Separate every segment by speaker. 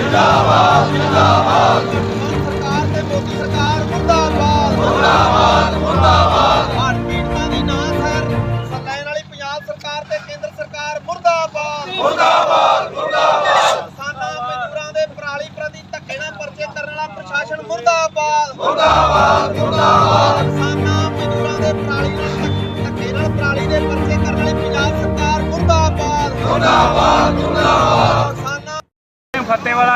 Speaker 1: ਜਿੰਦਾਬਾਦ ਜਿੰਦਾਬਾਦ। ਸਰਕਾਰ ਤੇ ਮੋਦੀ ਸਰਕਾਰ ਮੁਰਦਾਬਾਦ। ਮੁਰਦਾਬਾਦ ਮੁਰਦਾਬਾਦ। ਭਾਰਤ ਪੀੜਤਾਂ ਦੀ ਨਾਂ ਸਰ ਸੱਲੈਣ ਵਾਲੀ ਪੰਜਾਬ ਸਰਕਾਰ ਤੇ ਕੇਂਦਰ ਸਰਕਾਰ ਮੁਰਦਾਬਾਦ। ਮੁਰਦਾਬਾਦ ਮੁਰਦਾਬਾਦ। ਕਿਸਾਨਾਂ ਮਜ਼ਦੂਰਾਂ ਦੇ ਪਰਾਲੀ ਪ੍ਰਤੀ ਧੱਕੇ ਨਾਲ ਪਰਚੇ ਕਰਨ ਵਾਲਾ ਪ੍ਰਸ਼ਾਸਨ ਮੁਰਦਾਬਾਦ। ਮੁਰਦਾਬਾਦ ਮੁਰਦਾਬਾਦ। ਕਿਸਾਨਾਂ ਮਜ਼ਦੂਰਾਂ ਦੇ ਪਰਾਲੀ ਨਾਲ ਧੱਕ- ਨਾਲ ਪਰਾਲੀ ਦੇ ਪਰਚੇ ਕਰਨ ਵਾਲੀ ਪੰਜਾਬ ਸਰਕਾਰ ਮੁਰਦਾਬਾਦ। ਮੁਰਦਾਬਾਦ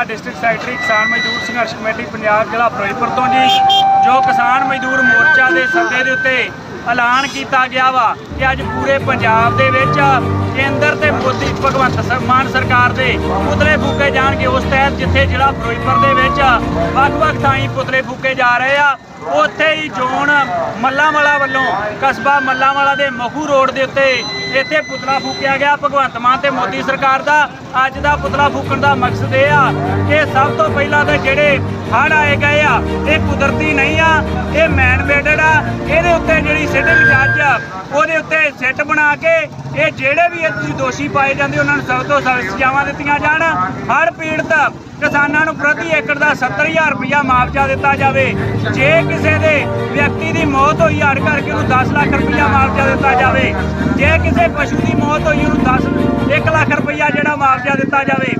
Speaker 2: ਡਿਸਟ੍ਰਿਕਟ ਸੈਕਟਰੀ ਕਿਸਾਨ ਮਜ਼ਦੂਰ ਸੰਘਰਸ਼ ਕਮੇਟੀ ਪੰਜਾਬ ਜ਼ਿਲ੍ਹਾ ਫਿਰੋਜ਼ਪੁਰ ਤੋਂ ਜੀ, ਜੋ ਕਿਸਾਨ ਮਜ਼ਦੂਰ ਮੋਰਚਾ ਦੇ ਸੱਦੇ ਦੇ ਉੱਤੇ ਐਲਾਨ ਕੀਤਾ ਗਿਆ ਵਾ ਕਿ ਅੱਜ ਪੂਰੇ ਪੰਜਾਬ ਦੇ ਵਿੱਚ ਕੇਂਦਰ ਤੇ ਮੋਦੀ, ਭਗਵੰਤ ਮਾਨ ਸਰਕਾਰ ਦੇ ਪੁਤਲੇ ਫੂਕੇ ਜਾਣਗੇ। ਉਸ ਤਹਿਤ ਜਿੱਥੇ ਜ਼ਿਲ੍ਹਾ ਫਿਰੋਜ਼ਪੁਰ ਦੇ ਵਿੱਚ ਵੱਖ-ਵੱਖ ਥਾਈਂ ਪੁਤਲੇ ਫੂਕੇ ਜਾ ਰਹੇ ਆ ਉੱਥੇ ਹੀ ਜ਼ੋਨ ਮੱਲਾਂਵਾਲਾ ਵੱਲੋਂ ਕਸਬਾ ਮੱਲਾਂਵਾਲਾ ਦੇ ਮਖੂ ਰੋਡ ਦੇ ਉੱਤੇ ਇੱਥੇ ਪੁਤਲਾ ਫੂਕਿਆ ਗਿਆ। ਭਗਵੰਤ ਮਾਨ ਤੇ ਮੋਦੀ ਸਰਕਾਰ ਦਾ ਅੱਜ ਦਾ ਪੁਤਲਾ ਫੂਕਣ ਦਾ ਮਕਸਦ ਇਹ ਆ ਕਿ ਸਭ ਤੋਂ ਪਹਿਲਾਂ ਤਾਂ ਜਿਹੜੇ ਹੜ੍ਹ ਆਏ ਗਏ ਆ, ਇਹ ਕੁਦਰਤੀ ਨਹੀਂ ਆ, ਇਹ ਮੈਨ ਮੇਡਡ ਆ। ਇਹਦੇ ਉੱਤੇ ਜਿਹੜੀ ਜੱਜ ਉਹਦੇ ਉੱਤੇ ਸਿੱਟ ਬਣਾ ਕੇ ਇਹ ਜਿਹੜੇ ਵੀ ਇਹ ਤੁਸੀਂ ਦੋਸ਼ੀ ਪਾਏ ਜਾਂਦੇ, ਉਹਨਾਂ ਨੂੰ ਸਭ ਤੋਂ ਸਖਤ ਸਜ਼ਾਵਾਂ ਦਿੱਤੀਆਂ ਜਾਣ। ਹਰ ਪੀੜਤ ਕਿਸਾਨਾਂ ਨੂੰ ਪ੍ਰਤੀ ਏਕੜ ਦਾ 70000 ਰੁਪਇਆ ਮੁਆਵਜ਼ਾ ਦਿੱਤਾ ਜਾਵੇ। ਜੇ ਕਿਸੇ ਦੇ ਵਿਅਕਤੀ ਦੀ ਮੌਤ ਹੋਈ, ਹੜ੍ਹ ਕਰਕੇ ਉਹਨੂੰ 10 ਲੱਖ ਰੁਪਇਆ ਮੁਆਵਜ਼ਾ ਦਿੱਤਾ ਜਾਵੇ। ਜੇ ਕਿਸੇ ਪਸ਼ੂ ਦੀ ਮੌਤ ਹੋਈ, ਉਹਨੂੰ 10 1 ਲੱਖ ਰੁਪਇਆ ਜਿਹੜਾ ਮੁਆਵਜ਼ਾ ਦਿੱਤਾ ਜਾਵੇ।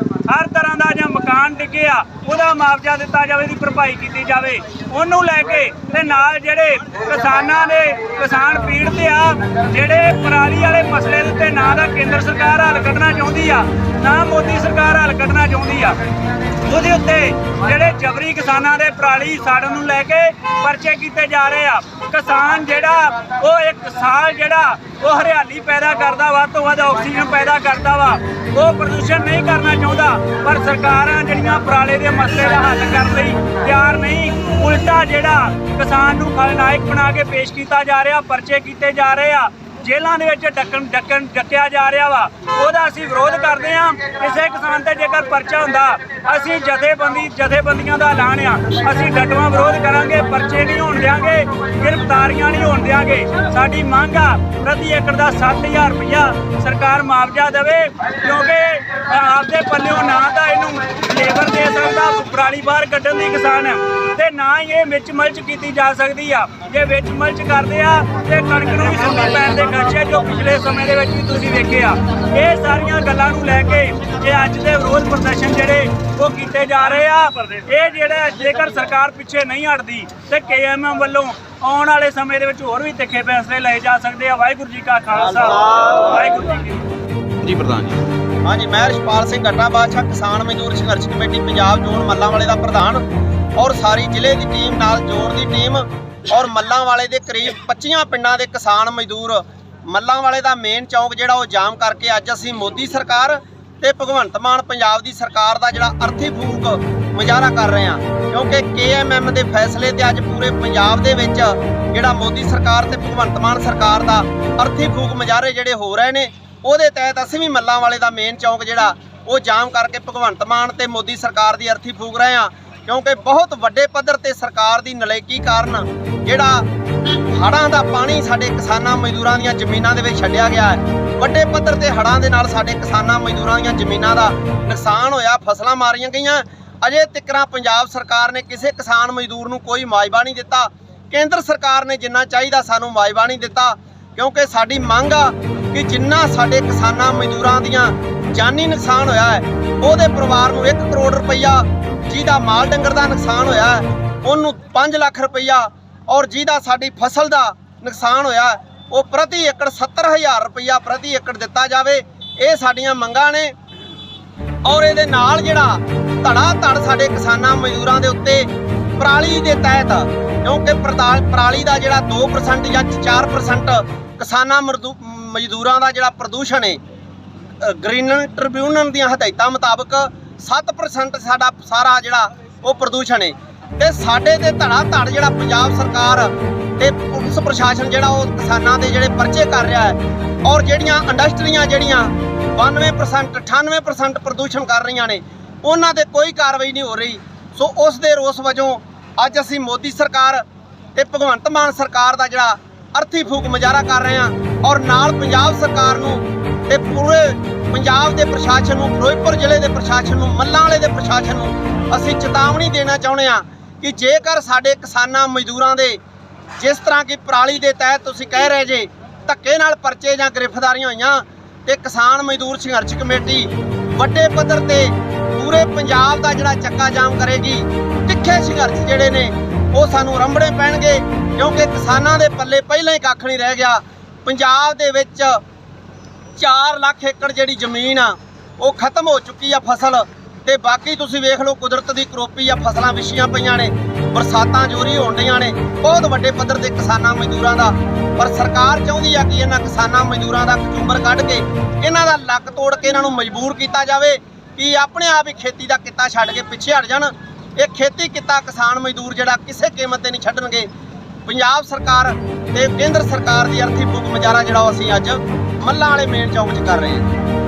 Speaker 2: ਦਾ ਜਾਂ ਮਕਾਨ ਉਹਦਾ ਮੁਆਵਜ਼ਾ ਦਿੱਤਾ ਜਾਵੇ ਦੀ ਭਰਪਾਈ ਕੀਤੀ ਜਾਵੇ। ਉਹਨੂੰ ਲੈ ਕੇ ਤੇ ਨਾਲ ਜਿਹੜੇ ਕਿਸਾਨਾਂ ਦੇ ਕਿਸਾਨ ਪੀੜਤ ਆ, ਜਿਹੜੇ ਪਰਾਲੀ ਵਾਲੇ ਮਸਲੇ ਦੇ ਉੱਤੇ ਨਾ ਦਾ ਕੇਂਦਰ ਸਰਕਾਰ ਹੱਲ ਕੱਢਣਾ ਚਾਹੁੰਦੀ ਆ, ਨਾ ਮੋਦੀ ਸਰਕਾਰ ਹੱਲ ਕੱਢਣਾ ਚਾਹੁੰਦੀ ਆ। ਉਹਦੇ ਉੱਤੇ ਜਿਹੜੇ ਜਬਰੀ ਕਿਸਾਨਾਂ ਦੇ ਪਰਾਲੀ ਸਾੜਨ ਨੂੰ ਲੈ ਕੇ ਪਰਚੇ ਕੀਤੇ ਜਾ ਰਹੇ ਆ, ਕਿਸਾਨ ਜਿਹੜਾ, ਉਹ ਇੱਕ ਸਾਲ ਜਿਹੜਾ, ਉਹ ਹਰਿਆਲੀ ਪੈਦਾ ਕਰਦਾ ਵੱਧ ਤੋਂ ਵੱਧ ਆਕਸੀਜਨ ਪੈਦਾ ਕਰਦਾ ਵਾ, ਉਹ ਪ੍ਰਦੂਸ਼ਣ ਨਹੀਂ ਕਰਨਾ ਚਾਹੁੰਦਾ, ਪਰ ਸਰਕਾਰਾਂ ਜਿਹੜੀਆਂ ਪਰਾਲੇ ਦੇ ਮਸਲੇ ਦਾ ਹੱਲ ਕਰਨ ਲਈ ਤਿਆਰ ਨਹੀਂ। ਉਲਟਾ ਜਿਹੜਾ ਕਿਸਾਨ ਨੂੰ ਖਲਨਾਇਕ ਬਣਾ ਕੇ ਪੇਸ਼ ਕੀਤਾ ਜਾ ਰਿਹਾ, ਪਰਚੇ ਕੀਤੇ ਜਾ ਰਹੇ ਆ, ਜੇਲ੍ਹਾਂ ਦੇ ਵਿੱਚ ਡੱਕਣ ਡੱਕਣ ਡੱਕਿਆ ਜਾ ਰਿਹਾ ਵਾ। ਉਹਦਾ ਅਸੀਂ ਵਿਰੋਧ ਕਰਦੇ ਆ ਕਿਸੇ ਕਿਸਾਨ ਤੇ ਜੇਕਰ ਪਰਚਾ ਹੁੰਦਾ। ਅਸੀਂ ਜਥੇਬੰਦੀ, ਜਥੇਬੰਦੀਆਂ ਦਾ ਐਲਾਨ ਆ। ਅਸੀਂ ਡਟਵਾਂ ਵਿਰੋਧ ਕਰਾਂਗੇ, ਪਰਚੇ ਨਹੀਂ ਹੋਣ ਦਿਆਂਗੇ, ਗ੍ਰਿਫਤਾਰੀਆਂ ਨਹੀਂ ਹੋਣ ਦਿਆਂਗੇ। ਸਾਡੀ ਮੰਗ ਆ, ਪ੍ਰਤੀ ਏਕੜ ਦਾ 7000 ਰੁਪਇਆ ਸਰਕਾਰ ਮੁਆਵਜ਼ਾ ਦੇਵੇ, ਕਿਉਂਕਿ ਆਪਦੇ ਪੱਲਿਓਂ ਨਾ ਤਾਂ ਇਹਨੂੰ ਲੇਬਰ ਦੇ ਸਕਦਾ ਪਰਾਲੀ ਬਾਹਰ ਕੱਢਣ ਦੀ ਕਿਸਾਨ ਤੇ ਨਾ ਹੀ ਇਹ ਵਿੱਚ ਮਲਚ ਕੀਤੀ ਜਾ ਸਕਦੀ ਆ। ਜੇ ਵਿੱਚ ਮਲਚ ਕਰਦੇ ਆ ਤੇ ਕਣਕ ਨੂੰ ਵੀ ਸੁੰਡੀ ਪੈਣ ਦੇ ਖਦਸ਼ੇ ਜੋ ਪਿਛਲੇ ਸਮੇਂ ਦੇ ਵਿੱਚ ਵੀ ਤੁਸੀਂ ਵੇਖੇ ਆ। ਇਹ ਸਾਰੀਆਂ ਗੱਲਾਂ ਨੂੰ ਲੈ ਕੇ ਇਹ ਅੱਜ ਦੇ ਵਿਰੋਧ ਪ੍ਰਦਰਸ਼ਨ ਜਿਹੜੇ ਉਹ ਕੀਤੇ ਜਾ ਰਹੇ ਆ। ਇਹ ਜਿਹੜੇ ਜੇਕਰ ਸਰਕਾਰ ਪਿੱਛੇ ਨਹੀਂ ਹਟਦੀ ਤੇ ਕੇਐਮਐਮ ਵੱਲੋਂ ਆਉਣ ਵਾਲੇ ਸਮੇਂ ਦੇ ਵਿੱਚ ਹੋਰ ਵੀ ਤਿੱਖੇ ਫੈਸਲੇ ਲਏ ਜਾ ਸਕਦੇ ਆ। ਵਾਹਿਗੁਰੂ ਜੀ ਕਾ ਖਾਲਸਾ। ਵਾਹਿਗੁਰੂ ਜੀ ਕੀ ਫਤਿਹ।
Speaker 3: ਜੀ ਪ੍ਰਧਾਨ ਜੀ।
Speaker 1: ਹਾਂਜੀ ਮੈਂ ਰਿਸ਼ਪਾਲ ਸਿੰਘ ਗੱਟਾ ਬਾਦਸ਼ਾਹ ਕਿਸਾਨ ਮਜ਼ਦੂਰ ਸੰਘਰਸ਼ ਕਮੇਟੀ ਪੰਜਾਬ ਜ਼ੋਨ ਮੱਲਾਂ ਵਾਲੇ ਦਾ ਪ੍ਰਧਾਨ। ਔਰ ਸਾਰੀ ਜ਼ਿਲ੍ਹੇ ਦੀ ਟੀਮ ਨਾਲ ਜੋੜ ਦੀ ਟੀਮ ਔਰ ਮੱਲਾਂ ਵਾਲੇ ਦੇ ਕਰੀਬ 25 ਪਿੰਡਾਂ ਦੇ ਕਿਸਾਨ ਮਜ਼ਦੂਰ। ਮੱਲਾਂ ਵਾਲੇ ਦਾ ਮੇਨ ਚੌਂਕ ਜਿਹੜਾ ਉਹ ਜਾਮ ਕਰਕੇ ਅੱਜ ਅਸੀਂ ਮੋਦੀ ਸਰਕਾਰ ਤੇ ਭਗਵੰਤ ਮਾਨ ਪੰਜਾਬ ਦੀ ਸਰਕਾਰ ਦਾ ਜਿਹੜਾ ਅਰਥੀ ਫੂਕ ਮੁਜ਼ਾਹਰਾ ਕਰ ਰਹੇ ਹਾਂ। ਕਿਉਂਕਿ ਕੇਐਮਐਮ ਦੇ ਫੈਸਲੇ ਤੇ ਅੱਜ ਪੂਰੇ ਪੰਜਾਬ ਦੇ ਵਿੱਚ ਜਿਹੜਾ ਮੋਦੀ ਸਰਕਾਰ ਤੇ ਭਗਵੰਤ ਮਾਨ ਸਰਕਾਰ ਦਾ ਅਰਥੀ ਫੂਕ ਮੁਜ਼ਾਹਰੇ ਜਿਹੜੇ ਹੋ ਰਹੇ ਨੇ, ਉਹਦੇ ਤਹਿਤ ਅਸੀਂ ਵੀ ਮੱਲਾਂ ਵਾਲੇ ਦਾ ਮੇਨ ਚੌਂਕ ਜਿਹੜਾ ਉਹ ਜਾਮ ਕਰਕੇ ਭਗਵੰਤ ਮਾਨ ਤੇ ਮੋਦੀ ਸਰਕਾਰ ਦੀ ਅਰਥੀ ਫੂਕ ਰਹੇ ਆ ਕਿਉਂਕਿ ਬਹੁਤ ਵੱਡੇ ਪੱਧਰ ਤੇ ਸਰਕਾਰ ਦੀ ਨਲੇਕੀ ਕਾਰਨ ਜਿਹੜਾ ਹੜ੍ਹਾਂ ਦਾ ਪਾਣੀ ਸਾਡੇ ਕਿਸਾਨਾਂ ਮਜ਼ਦੂਰਾਂ ਦੀਆਂ ਜ਼ਮੀਨਾਂ ਦੇ ਵਿੱਚ ਛੱਡਿਆ ਗਿਆ ਹੈ। ਵੱਡੇ ਪੱਧਰ ਤੇ ਹੜ੍ਹਾਂ ਦੇ ਨਾਲ ਸਾਡੇ ਕਿਸਾਨਾਂ ਮਜ਼ਦੂਰਾਂ ਦੀਆਂ ਜ਼ਮੀਨਾਂ ਦਾ ਨੁਕਸਾਨ ਹੋਇਆ, ਫਸਲਾਂ ਮਾਰੀਆਂ ਗਈਆਂ। ਅਜੇ ਤਿੱਕਰਾਂ ਪੰਜਾਬ ਸਰਕਾਰ ਨੇ ਕਿਸੇ ਕਿਸਾਨ ਮਜ਼ਦੂਰ ਨੂੰ ਕੋਈ ਮੁਆਵਜ਼ਾ ਨਹੀਂ ਦਿੱਤਾ। ਕੇਂਦਰ ਸਰਕਾਰ ਨੇ ਜਿੰਨਾ ਚਾਹੀਦਾ ਸਾਨੂੰ ਮੁਆਵਜ਼ਾ ਨਹੀਂ ਦਿੱਤਾ, ਕਿਉਂਕਿ ਸਾਡੀ ਮੰਗ ਆ ਕਿ ਜਿੰਨਾ ਸਾਡੇ ਕਿਸਾਨਾਂ ਮਜ਼ਦੂਰਾਂ ਦੀਆਂ ਜਾਨੀ ਨੁਕਸਾਨ ਹੋਇਆ ਹੈ, ਉਹਦੇ ਪਰਿਵਾਰ ਨੂੰ 1 ਕਰੋੜ ਰੁਪਈਆ ਜਿਹਦਾ ਮਾਲ ਡੰਗਰ ਦਾ ਨੁਕਸਾਨ ਹੋਇਆ ਉਹਨੂੰ 5 ਲੱਖ ਰੁਪਈਆ ਔਰ ਜਿਹਦਾ ਸਾਡੀ ਫਸਲ ਦਾ ਨੁਕਸਾਨ ਹੋਇਆ ਉਹ ਪ੍ਰਤੀ ਏਕੜ 70000 ਰੁਪਈਆ ਪ੍ਰਤੀ ਏਕੜ ਦਿੱਤਾ ਜਾਵੇ। ਇਹ ਸਾਡੀਆਂ ਮੰਗਾਂ ਨੇ ਔਰ ਇਹਦੇ ਨਾਲ ਜਿਹੜਾ ਧੜਾ ਧੜ ਸਾਡੇ ਕਿਸਾਨਾਂ ਮਜ਼ਦੂਰਾਂ ਦੇ ਉੱਤੇ ਪਰਾਲੀ ਦੇ ਤਹਿਤ ਕਿਉਂਕਿ ਪਰਾਲੀ ਦਾ ਜਿਹੜਾ 2% ਜਾਂ 4% ਕਿਸਾਨਾਂ ਮਰਦੂ- ਮਜ਼ਦੂਰਾਂ ਦਾ ਜਿਹੜਾ ਪ੍ਰਦੂਸ਼ਣ ਹੈ ਅ, ਗ੍ਰੀਨ ਟ੍ਰਿਬਿਊਨਲ ਦੀਆਂ ਹਦਾਇਤਾਂ ਮੁਤਾਬਕ 7% ਸਾਡਾ ਸਾਰਾ ਜਿਹੜਾ ਉਹ ਪ੍ਰਦੂਸ਼ਣ ਹੈ ਤੇ ਸਾਡੇ ਤੇ ਧੜਾ ਧੜ ਜਿਹੜਾ ਪੰਜਾਬ ਸਰਕਾਰ ਤੇ ਪੁਲਿਸ ਪ੍ਰਸ਼ਾਸਨ ਜਿਹੜਾ ਉਹ ਕਿਸਾਨਾਂ ਦੇ ਜਿਹੜੇ ਪਰਚੇ ਕਰ ਰਿਹਾ ਹੈ ਔਰ ਜਿਹੜੀਆਂ ਇੰਡਸਟਰੀਆਂ ਜਿਹੜੀਆਂ 92% 98% ਪ੍ਰਦੂਸ਼ਣ ਕਰ ਰਹੀਆਂ ਨੇ, ਉਹਨਾਂ ਤੇ ਕੋਈ ਕਾਰਵਾਈ ਨਹੀਂ ਹੋ ਰਹੀ। ਸੋ ਉਸ ਦੇ ਰੋਸ ਵਜੋਂ ਅੱਜ ਅਸੀਂ ਮੋਦੀ ਸਰਕਾਰ ਤੇ ਭਗਵੰਤ ਮਾਨ ਸਰਕਾਰ ਦਾ ਜਿਹੜਾ ਅਰਥੀ ਫੂਕ ਮੁਜ਼ਾਹਰਾ ਕਰ ਰਹੇ ਹਾਂ ਔਰ ਨਾਲ ਪੰਜਾਬ ਸਰਕਾਰ ਨੂੰ ਤੇ ਪੂਰੇ ਪੰਜਾਬ ਦੇ ਪ੍ਰਸ਼ਾਸਨ ਨੂੰ, ਫਿਰੋਜ਼ਪੁਰ ਜ਼ਿਲ੍ਹੇ ਦੇ ਪ੍ਰਸ਼ਾਸਨ ਨੂੰ, ਮੱਲਾਂ ਵਾਲੇ ਦੇ ਪ੍ਰਸ਼ਾਸਨ ਨੂੰ ਅਸੀਂ ਚੇਤਾਵਨੀ ਦੇਣਾ ਚਾਹੁੰਦੇ ਹਾਂ ਕਿ ਜੇਕਰ ਸਾਡੇ ਕਿਸਾਨਾਂ, ਮਜ਼ਦੂਰਾਂ ਦੇ ਜਿਸ ਤਰ੍ਹਾਂ ਕਿ ਪਰਾਲੀ ਦੇ ਤਹਿਤ ਤੁਸੀਂ ਕਹਿ ਰਹੇ ਜੇ ਧੱਕੇ ਨਾਲ ਪਰਚੇ ਜਾਂ ਗ੍ਰਿਫਤਾਰੀਆਂ ਹੋਈਆਂ ਤੇ ਕਿਸਾਨ, ਮਜ਼ਦੂਰ ਸੰਘਰਸ਼ ਕਮੇਟੀ ਵੱਡੇ ਪੱਧਰ ਤੇ ਪੂਰੇ ਪੰਜਾਬ ਦਾ ਜਿਹੜਾ ਚੱਕਾ ਜਾਮ ਕਰੇਗੀ, ਤਿੱਖੇ ਸੰਘਰਸ਼ ਜਿਹੜੇ ਨੇ ਉਹ ਸਾਨੂੰ ਰੰਭਣੇ ਪੈਣਗੇ ਕਿਉਂਕਿ ਕਿਸਾਨਾਂ ਦੇ ਪੱਲੇ ਪਹਿਲਾਂ ਹੀ ਕੱਖ ਨਹੀਂ ਰਹਿ ਗਿਆ। ਪੰਜਾਬ ਦੇ ਵਿੱਚ 4 ਲੱਖ ਏਕੜ ਜਿਹੜੀ ਜ਼ਮੀਨ ਆ, ਉਹ ਖਤਮ ਹੋ ਚੁੱਕੀ ਆ ਫਸਲ। ਤੇ ਬਾਕੀ ਤੁਸੀਂ ਵੇਖ ਲਓ, ਕੁਦਰਤ ਦੀ ਕਰੋਪੀ ਆ, ਫਸਲਾਂ ਵਿਛੀਆਂ ਪਈਆਂ ਨੇ, ਬਰਸਾਤਾਂ ਜੋਰੀ ਹੋਣ ਡੀਆਂ ਨੇ। ਬਹੁਤ ਵੱਡੇ ਪੱਧਰ ਤੇ ਕਿਸਾਨਾਂ ਮਜ਼ਦੂਰਾਂ ਦਾ। ਪਰ ਸਰਕਾਰ ਚਾਹੁੰਦੀ ਆ ਕਿ ਇਹਨਾਂ ਕਿਸਾਨਾਂ ਮਜ਼ਦੂਰਾਂ ਦਾ ਕਚੂੰਬਰ ਕੱਢ ਕੇ, ਇਹਨਾਂ ਦਾ ਲੱਕ ਤੋੜ ਕੇ ਇਹਨਾਂ ਨੂੰ ਮਜਬੂਰ ਕੀਤਾ ਜਾਵੇ ਕਿ ਆਪਣੇ ਆਪ ਹੀ ਖੇਤੀ ਦਾ ਕਿੱਤਾ ਛੱਡ ਕੇ ਪਿੱਛੇ ਹਟ ਜਾਣ। ਇਹ ਖੇਤੀ ਕਿੱਤਾ ਕਿਸਾਨ ਮਜ਼ਦੂਰ ਜਿਹੜਾ ਕਿਸੇ ਕੀਮਤ ਤੇ ਨਹੀਂ ਛੱਡਣਗੇ। ਪੰਜਾਬ ਸਰਕਾਰ ਤੇ ਕੇਂਦਰ ਸਰਕਾਰ ਦੀ ਅਰਥੀ ਫੂਕ ਮੁਜ਼ਾਹਰਾ ਜਿਹੜਾ ਉਹ ਅਸੀਂ ਅੱਜ ਮੱਲਾਂ ਵਾਲੇ ਮੇਨ ਚੌਂਕ 'ਚ ਕਰ ਰਹੇ ਹਾਂ